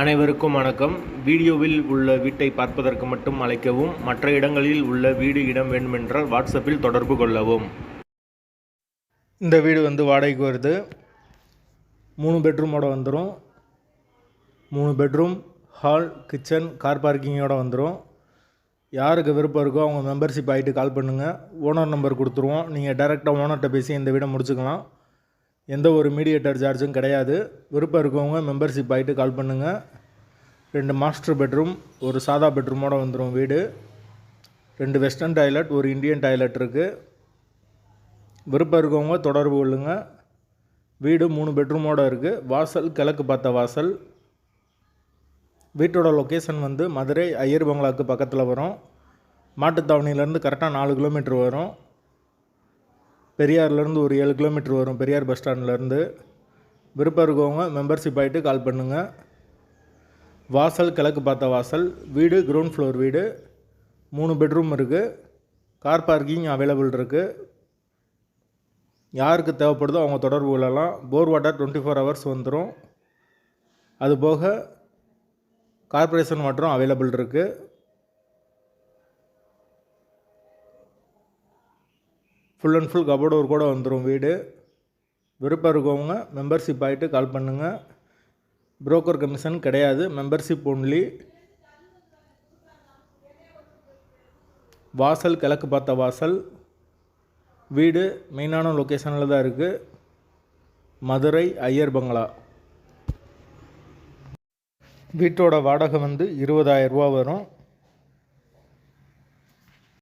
அனைவருக்கும் வணக்கம். வீடியோவில் உள்ள வீட்டை பார்ப்பதற்கு மட்டும் அழைக்கவும் மற்ற இடங்களில் உள்ள வீடு இடம் வேண்டுமென்றால் வாட்ஸ்அப்பில் தொடர்பு கொள்ளவும். இந்த வீடு வந்து வாடகைக்கு வருது. மூணு பெட்ரூமோட வந்துடும் மூணு பெட்ரூம் ஹால் கிச்சன் கார் பார்க்கிங்கோட வந்துடும் யாருக்கு விருப்பம் இருக்கோ அவங்க மெம்பர்ஷிப் ஆகிட்டு கால் பண்ணுங்கள் ஓனர் நம்பர் கொடுத்துருவோம். நீங்கள் டேரெக்டாக ஓனர்கிட்ட பேசி இந்த வீடை முடிச்சுக்கலாம். எந்த ஒரு மீடியேட்டர் சார்ஜும் கிடையாது. விருப்பம் இருக்கவங்க மெம்பர்ஷிப் ஆகிட்டு கால் பண்ணுங்கள் ரெண்டு மாஸ்டர் பெட்ரூம் ஒரு சாதா பெட்ரூமோட வந்துடும் வீடு. ரெண்டு வெஸ்டர்ன் டாய்லெட் ஒரு இந்தியன் டாய்லெட் இருக்குது விருப்பம் இருக்கவங்க தொடர்பு கொள்ளுங்கள் வீடு மூணு பெட்ரூமோட இருக்குது வாசல் கிழக்கு பார்த்த வாசல். வீட்டோட லொக்கேஷன் வந்து மதுரை ஐயர் பங்களாவுக்கு பக்கத்தில் வரும். மாட்டுத்தாவணியிலேருந்து கரெக்டாக நாலு கிலோமீட்டர் வரும். பெரியார்லேருந்து ஒரு ஏழு கிலோமீட்டர் வரும். பெரியார் பஸ் ஸ்டாண்ட்லேருந்து விருப்பம் இருக்கவங்க மெம்பர்ஷிப் ஆகிட்டு கால் பண்ணுங்கள் வாசல் கிழக்கு பார்த்த வாசல். வீடு கிரவுண்ட் ஃப்ளோர் வீடு. மூணு பெட்ரூம் இருக்குது கார் பார்க்கிங் அவைலபிள் இருக்குது யாருக்கு தேவைப்படுதோ அவங்க தொடர்பு கொள்ளலாம். Bore water twenty four hours வந்துடும் அதுபோக கார்பரேஷன் கார்ப்பரேஷன் வாட்டரும் அவைலபிள் இருக்குது ஃபுல் அண்ட் ஃபுல் கபோர்டோர் கூட வந்துடும் வீடு. விருப்பம் இருக்கவங்க மெம்பர்ஷிப் ஆகிட்டு கால் பண்ணுங்கள் புரோக்கர் கமிஷன் கிடையாது. மெம்பர்ஷிப் ஒன்லி வாசல் கிழக்கு பார்த்த வாசல். வீடு மெயினான லொக்கேஷனில் தான் இருக்குது மதுரை ஐயர் பங்களா. வீட்டோட வாடகை வந்து இருபதாயிரம் ரூபா வரும்.